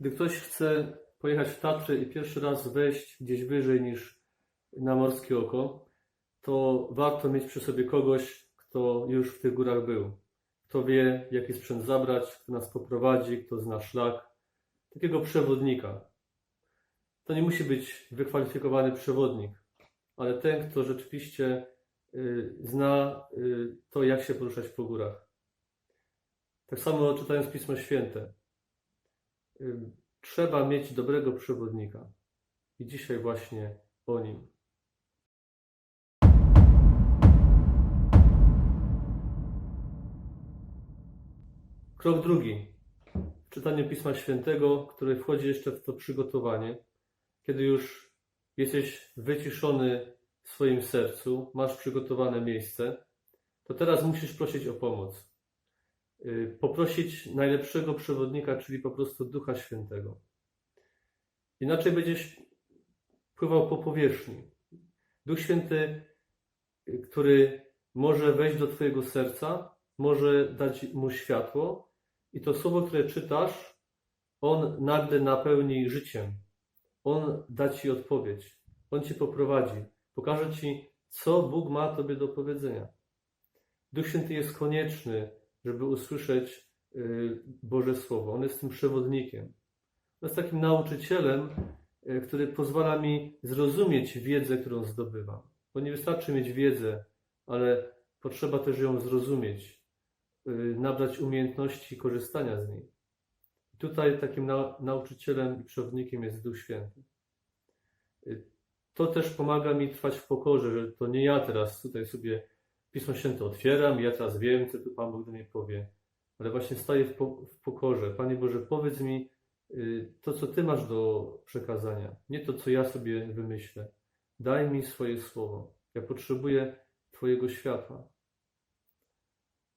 Gdy ktoś chce pojechać w Tatry i pierwszy raz wejść gdzieś wyżej niż na morskie oko, to warto mieć przy sobie kogoś, kto już w tych górach był. Kto wie, jaki sprzęt zabrać, kto nas poprowadzi, kto zna szlak. Takiego przewodnika. To nie musi być wykwalifikowany przewodnik, ale ten, kto rzeczywiście y, zna y, to, jak się poruszać po górach. Tak samo czytając Pismo Święte. Trzeba mieć dobrego przewodnika. I dzisiaj właśnie o nim. Krok drugi. W czytaniu Pisma Świętego, który wchodzi jeszcze w to przygotowanie, kiedy już jesteś wyciszony w swoim sercu, masz przygotowane miejsce, to teraz musisz prosić o pomoc. Y, Poprosić najlepszego przewodnika, czyli po prostu Ducha Świętego. Inaczej będziesz pływał po powierzchni. Duch Święty, y, który może wejść do Twojego serca, może dać mu światło, i to słowo, które czytasz, on nagle napełni życiem. On da Ci odpowiedź. On Cię poprowadzi. Pokaże Ci, co Bóg ma Tobie do powiedzenia. Duch Święty jest konieczny, żeby usłyszeć y, Boże Słowo. On jest tym przewodnikiem. On jest takim nauczycielem, y, który pozwala mi zrozumieć wiedzę, którą zdobywam. Bo nie wystarczy mieć wiedzę, ale potrzeba też ją zrozumieć, y, nabrać umiejętności korzystania z niej. Tutaj takim nau- nauczycielem i przewodnikiem jest Duch Święty. To też pomaga mi trwać w pokorze, że to nie ja teraz tutaj sobie Pismo Święte otwieram, ja teraz wiem, co tu Pan Bóg do mnie powie, ale właśnie staję w, po, w pokorze. Panie Boże, powiedz mi y, to, co Ty masz do przekazania, nie to, co ja sobie wymyślę. Daj mi swoje słowo. Ja potrzebuję Twojego światła.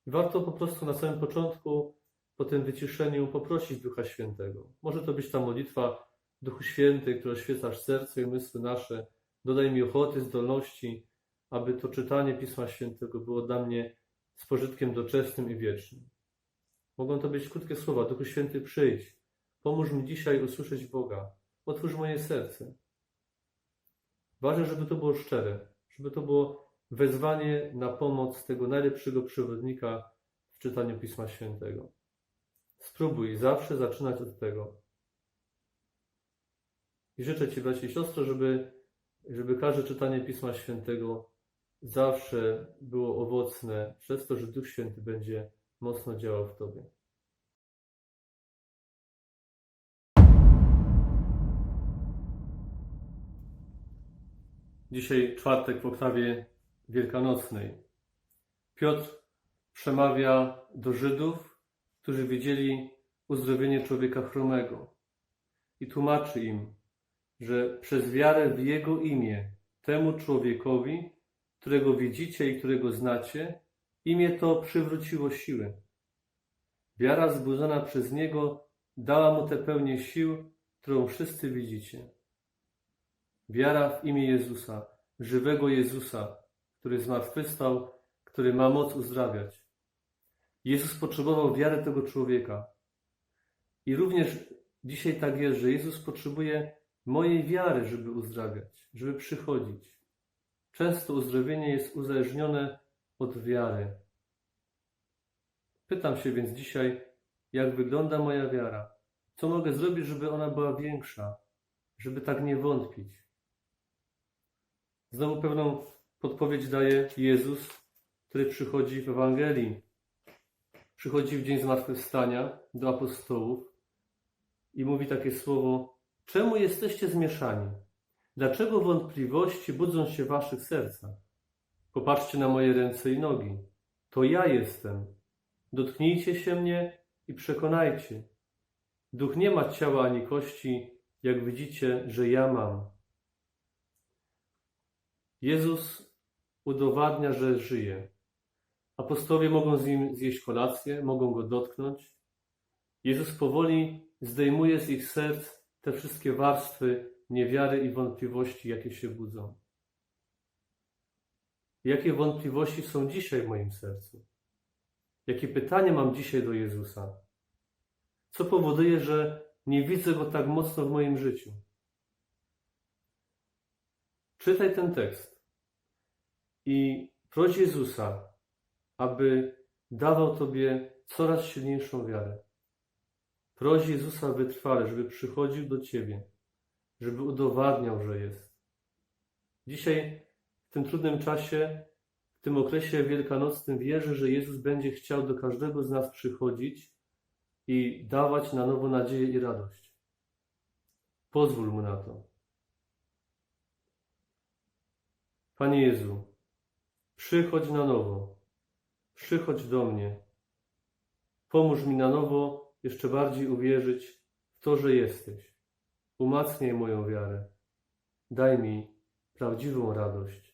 Warto po prostu na samym początku, po tym wyciszeniu, poprosić Ducha Świętego. Może to być ta modlitwa Duchu Święty, która oświecasz serce i umysły nasze. Dodaj mi ochoty, zdolności, aby to czytanie Pisma Świętego było dla mnie z pożytkiem doczesnym i wiecznym. Mogą to być krótkie słowa. Duchu Święty, przyjdź. Pomóż mi dzisiaj usłyszeć Boga. Otwórz moje serce. Ważne, żeby to było szczere, żeby to było wezwanie na pomoc tego najlepszego przewodnika w czytaniu Pisma Świętego. Spróbuj zawsze zaczynać od tego. I życzę Ci, bracie i siostro, żeby, żeby każde czytanie Pisma Świętego zawsze było owocne przez to, że Duch Święty będzie mocno działał w Tobie. Dzisiaj czwartek w oktawie wielkanocnej. Piotr przemawia do Żydów, którzy widzieli uzdrowienie człowieka chromego i tłumaczy im, że przez wiarę w Jego imię temu człowiekowi, którego widzicie i którego znacie, imię to przywróciło siłę. Wiara wzbudzona przez Niego dała mu tę pełnię sił, którą wszyscy widzicie. Wiara w imię Jezusa, żywego Jezusa, który zmartwychwstał, który ma moc uzdrawiać. Jezus potrzebował wiary tego człowieka. I również dzisiaj tak jest, że Jezus potrzebuje mojej wiary, żeby uzdrawiać, żeby przychodzić. Często uzdrowienie jest uzależnione od wiary. Pytam się więc dzisiaj, jak wygląda moja wiara? Co mogę zrobić, żeby ona była większa, żeby tak nie wątpić? Znowu pewną podpowiedź daje Jezus, który przychodzi w Ewangelii. Przychodzi w dzień zmartwychwstania do apostołów i mówi takie słowo: Czemu jesteście zmieszani? Dlaczego wątpliwości budzą się w waszych sercach? Popatrzcie na moje ręce i nogi. To ja jestem. Dotknijcie się mnie i przekonajcie. Duch nie ma ciała ani kości, jak widzicie, że ja mam. Jezus udowadnia, że żyje. Apostołowie mogą z nim zjeść kolację, mogą go dotknąć. Jezus powoli zdejmuje z ich serc te wszystkie warstwy niewiary i wątpliwości, jakie się budzą. Jakie wątpliwości są dzisiaj w moim sercu? Jakie pytanie mam dzisiaj do Jezusa? Co powoduje, że Nie widzę go tak mocno w moim życiu. Czytaj ten tekst i proś Jezusa, aby dawał Tobie coraz silniejszą wiarę. Proś Jezusa wytrwale, żeby przychodził do Ciebie, żeby udowadniał, że jest. Dzisiaj, w tym trudnym czasie, w tym okresie wielkanocnym, wierzę, że Jezus będzie chciał do każdego z nas przychodzić i dawać na nowo nadzieję i radość. Pozwól Mu na to. Panie Jezu, przychodź na nowo, przychodź do mnie. Pomóż mi na nowo jeszcze bardziej uwierzyć w to, że jesteś. Umacniaj moją wiarę. Daj mi prawdziwą radość.